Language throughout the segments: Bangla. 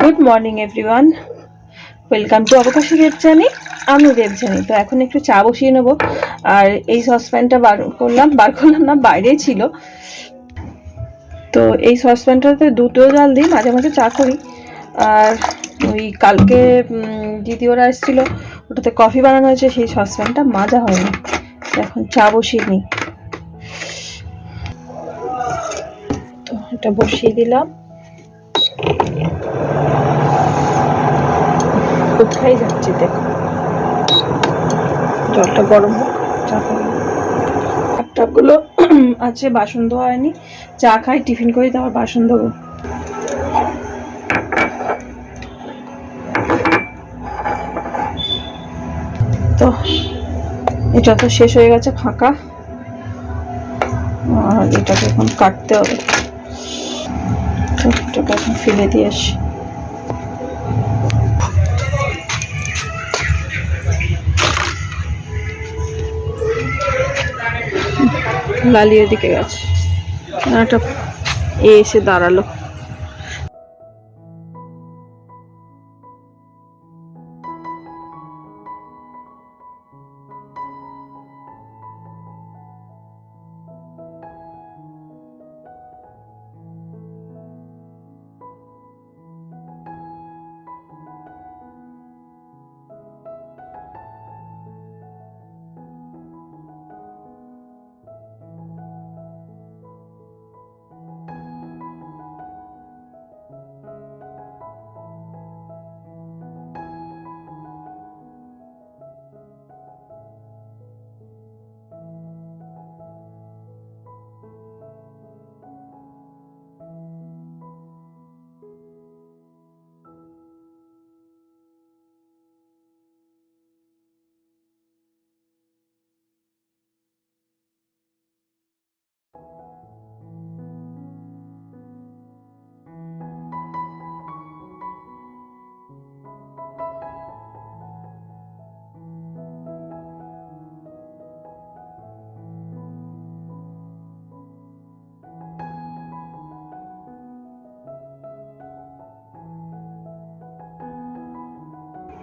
Good morning everyone welcome to Abakashi Debjani আমি দেবজানি তো এখন একটু চা বসিয়ে নেব। আর এই সসপ্যানটা বার করলাম বার করলাম না, বাইরেই ছিল। তো এই সসপ্যানটাতে দুটো জাল দিই, মাঝে মাঝে চা করি। আর ওই কালকে দ্বিতীয়রা এসেছিল, ওটাতে কফি বানানো হয়েছে, সেই সসপ্যানটা মাজা হয়নি। এখন চা বসিয়ে নিই। এটা বসিয়ে দিলাম। কোথায় যাচ্ছি দেখো। জলটা গরম হোক, চা আছে, বাসন ধোয়া হয়নি। চা খাই, টিফিন করি তারপর বাসন ধোবো। তো, এটা তো শেষ হয়ে গেছে, ফাঁকা। আর এটাকে এখন কাটতে হবে। এখন ফেলে দিয়ে আসি। লালিয়ে দিকে গেছে। একটা এসে দাঁড়াল।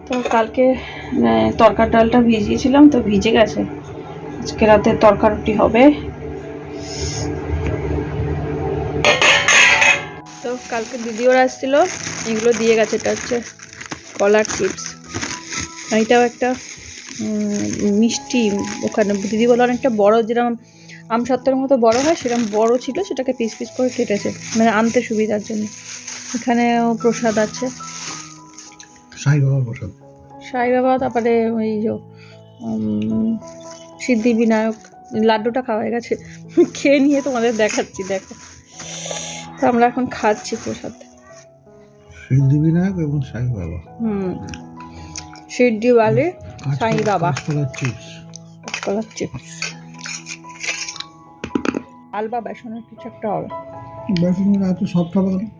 তো কালকে তরকার ডালটা ভিজিয়েছিলাম, তো ভিজে গেছে। আজকে রাতে তরকা রুটি হবে। তো কালকে দিদি ওরা আসছিল, এগুলো দিয়ে গেছে, এটা হচ্ছে কলার চিপস। এটাও একটা মিষ্টি, ওখানে দিদি বলে অনেকটা বড়, যেরকম আম সত্তরের মতো বড় হয়, সেরকম বড় ছিল, সেটাকে পিস পিস করে কেটেছে। মানে আনতে সুবিধার জন্য। এখানেও প্রসাদ আছে। সাই বাবা প্রসাদ সাই বাবা তারপরে ওই যে সিদ্ধি বিনায়ক লাড্ডুটা খাওয়া হয়ে গেছে। খেয়ে নিয়ে তোমাদের দেখাচ্ছি দেখো। তো আমরা এখন খাচ্ছি প্রসাদ। সিদ্ধি বিনায়ক এবং সাই বাবা হুম। সিদ্ধি বালে সাই বাবা চিপস। কলার চিপস। আলবা বেসনের কিছু একটা হবে। বেসনের এত হবে কেন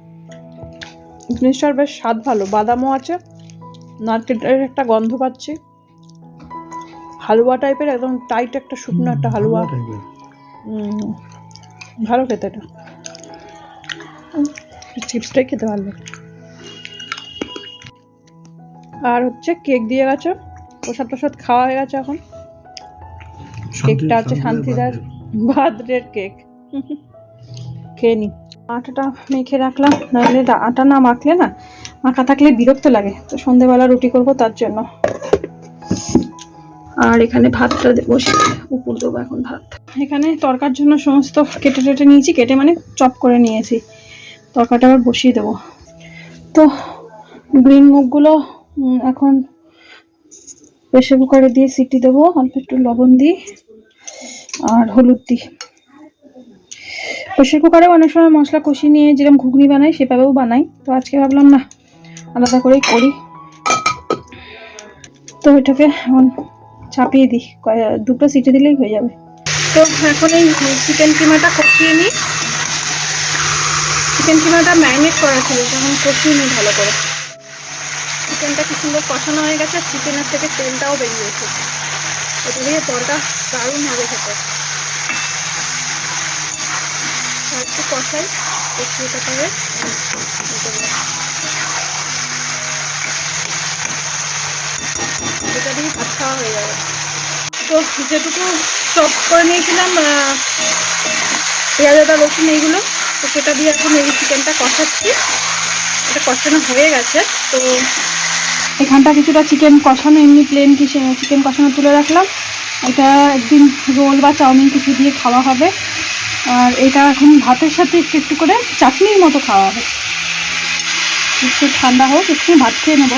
জিনিসটার বেশ স্বাদ ভালো। বাদামও আছে। নারকেলের একটা গন্ধ পাচ্ছি। হালুয়া টাইপের একদম টাইট একটা শুকনো একটা হালুয়া। ভালো খেতে এটা। চিপসটাই খেতে ভালো আর হচ্ছে কেক দিয়ে গেছে। প্রসাদ প্রসাদ খাওয়া হয়ে গেছে এখন। কেকটা আছে শান্তিদার বার্থডের কেক খেয়ে নি। আটাটা মেখে রাখলাম নাহলে আটা না মাখলে না মাখা থাকলে বিরক্ত লাগে তো সন্ধেবেলা রুটি করব তার জন্য। আর এখানে ভাতটা বসে উপর দেবো এখন ভাত। এখানে তরকার জন্য সমস্ত কেটে টেটে নিয়েছি কেটে মানে চপ করে নিয়েছি। তরকাটা আবার বসিয়ে দেবো। তো গ্রিন মুগগুলো উম, এখন প্রেশার কুকারে দিয়ে সিটি দেবো অল্প একটু লবণ দিই আর হলুদ দিই। প্রেশার কুকারে অনেক সময় মশলা কষিয়ে নিয়ে যেরকম ঘুগনি বানাই সেভাবেও বানাই। তো আজকে ভাবলাম না আলাদা করেই করি। তো এটাকে এখন চাপিয়ে দিই। দুটো সিটি দিলেই হয়ে যাবে। তো এখন এই চিকেন কিমাটা কষিয়ে নিই। চিকেন কিমাটা ম্যারিনেট করা ছিল তখন কষিয়ে নিই ভালো করে। চিকেনটা কি সুন্দর কষানো হয়ে গেছে চিকেনের থেকে তেলটাও বেরিয়েছে এটা দিয়ে তরকা দারুণ হবে খেতে। একটু কষাই কষিয়ে খাওয়া হয়ে যাবে তো যেটুকু চপ করে নিয়েছিলাম পেঁয়াজ আদা রসুন এইগুলো, তো সেটা দিয়ে এখন এই চিকেনটা কষাচ্ছি। এটা কষানো হয়ে গেছে, তো এখানটা কিছুটা চিকেন কষানো, এমনি প্লেন চিকেন কষানো তুলে রাখলাম। এটা একদিন রোল বা চাউমিন কিছু দিয়ে খাওয়া হবে। আর এটা এখন ভাতের সাথে একটু একটু করে চাটনির মতো খাওয়া হবে। একটু ঠান্ডা হোক, একটু ভাত খেয়ে নেব।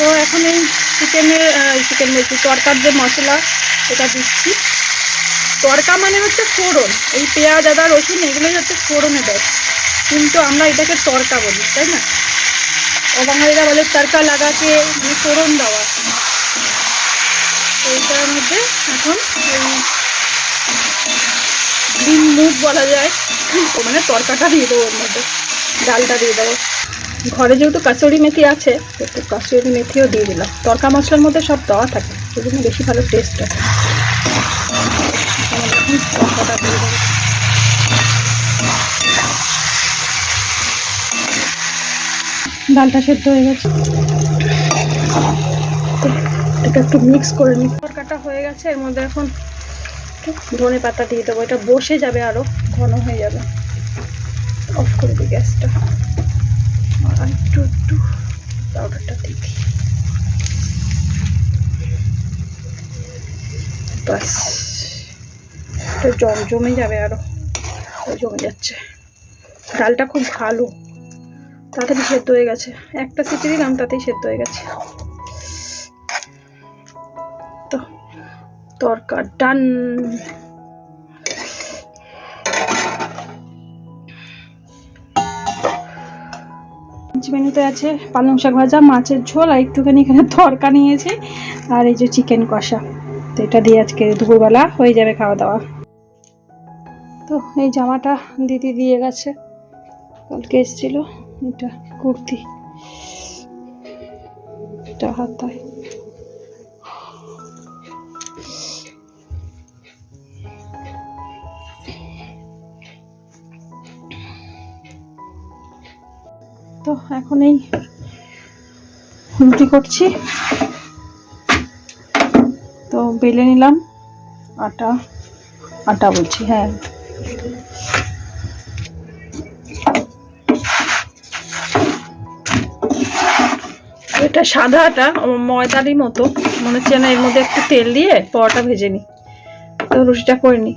তো এখন এই চিকেনের চিকেন বলছি, তরকার যে মশলা, এটা দিচ্ছি। তরকা মানে হচ্ছে ফোড়ন, এই পেঁয়াজ, আদা, রসুন, এগুলোই হচ্ছে ফোড়নে দেয় কিন্তু আমরা এটাকে তরকা বলি, তাই না? ও বাঙালিরা বলে তরকা লাগাকে মানে ফোড়ন দেওয়া। এইটার মধ্যে এখন ডিম মুখ বলা যায়। ও মানে তরকাটা দিয়ে দেবো ওর মধ্যে, ডালটা দিয়ে দেবো। ঘরে যেহেতু কাসুরি মেথি আছে একটু কাসুরি মেথিও দিয়ে দিলাম। তরকা মশলার মধ্যে সব দেওয়া থাকে সেই জন্য বেশি ভালো টেস্ট হয়। তরকাটা দিয়ে ডালটা সেদ্ধ হয়ে গেছে। এটা একটু মিক্স করে নিই। তরকাটা হয়ে গেছে, এর মধ্যে এখন ধনে পাতা দিয়ে দেবো। এটা বসে যাবে আরও ঘন হয়ে যাবে। অফ করে দিই গ্যাসটা। একটু একটু পাউডারটা দিই বাস এটা জম জমে যাবে আরও। ও জমে যাচ্ছে। ডালটা খুব ভালো। তাড়াতাড়ি সেদ্ধ হয়ে গেছে। একটা সিটি দিলাম, তাতেই সেদ্ধ হয়ে গেছে। তো, তরকার ডান। মেনুতে আছে পালং শাক ভাজা, মাছের ঝোল আর একটুখানি এখানে তরকা নিয়েছি আর এই যে চিকেন কষা। তো এটা দিয়ে আজকে দুপুরবেলা হয়ে যাবে খাওয়া দাওয়া। তো এই জামাটা দিদি দিয়ে গেছে। কালকে এসেছিল এটা কুর্তি। এটা হাতায়। তো এখন এই করছি। তো বেলে নিলাম, আটা আটা বলছি হ্যাঁ। এটা সাদা আটা ময়দারই মতো, মনে হচ্ছে না এর মধ্যে একটু তেল দিয়ে পরোটা ভেজে নিই। তো রুটিটা করে নিই।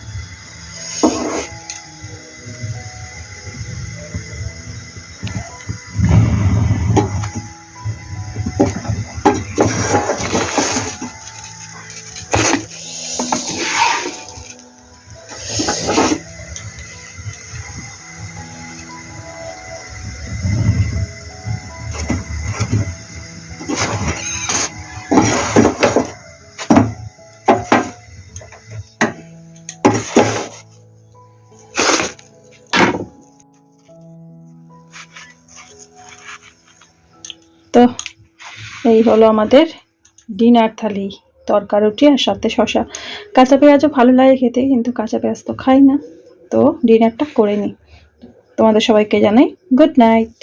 তো এই হলো আমাদের ডিনার থালি, তরকার, রুটি আর সাথে শশা কাঁচা পেঁয়াজও ভালো লাগে খেতে, কিন্তু কাঁচা পেঁয়াজ তো খাই না। তো ডিনারটা করে নিই। তোমাদের সবাইকে জানাই গুড নাইট